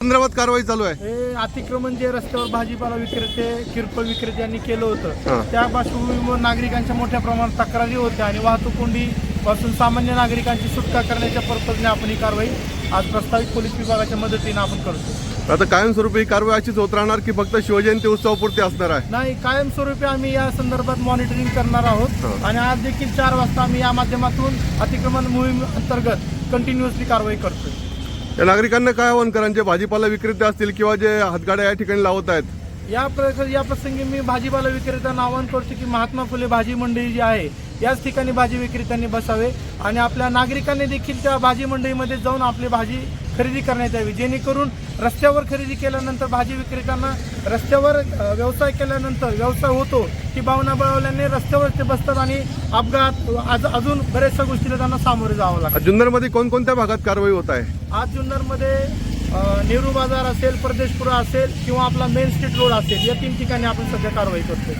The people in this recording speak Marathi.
संदर्भात कारवाई चालू आहे हे अतिक्रमण जे रस्त्यावर भाजीपाला विक्रेते किरकोळ विक्रेते यांनी केलं हा. होतं त्या पार्श्वभूमीवर नागरिकांच्या मोठ्या प्रमाणात तक्रारी होत्या आणि वाहतूक कोंडी पासून सामान्य नागरिकांची सुटका करण्याच्या पर्पजने आपण ही कारवाई आज प्रस्तावित पोलीस विभागाच्या मदतीने आपण करतो आता कायमस्वरूपी ही कारवाई अशीच होत राहणार की फक्त शिवजयंती उत्सवापुरती असणार आहे नाही कायमस्वरूपी आम्ही या संदर्भात मॉनिटरिंग करणार आहोत. आणि आज देखील चार वाजता आम्ही या माध्यमातून अतिक्रमण मोहीम अंतर्गत कंटिन्युअसली कारवाई करतोय या नागरिकांना काय आव्हान करा? जे भाजीपाला विक्रेते असतील किंवा जे हातगाड्या या ठिकाणी लावत आहेत? या प्र या प्रसंगी मी भाजीपाला विक्रेत्यांना आवाहन करतो की महात्मा फुले भाजी मंडई जी आहे याच ठिकाणी भाजी विक्रेत्यांनी बसावे आणि आपल्या नागरिकांनी देखील त्या भाजी मंडईमध्ये जाऊन आपली भाजी खरेदी करण्यात यावी जेणेकरून रस्त्यावर खरेदी केल्यानंतर भाजी विक्रेत्यांना रस्त्यावर व्यवसाय केल्यानंतर व्यवसाय होतो ती भावना बळवल्याने रस्त्यावर ते बसतात आणि अपघात आज अजून बऱ्याचशा गोष्टीला त्यांना सामोरे जावं लागतं. जुन्नरमध्ये कोणकोणत्या भागात कारवाई होत आहे? आज जुन्नरमध्ये नेहरू बाजार असेल प्रदेशपुरा असेल किंवा आपला मेन स्ट्रीट रोड असेल या तीन ठिकाणी आपण सध्या कारवाई करतो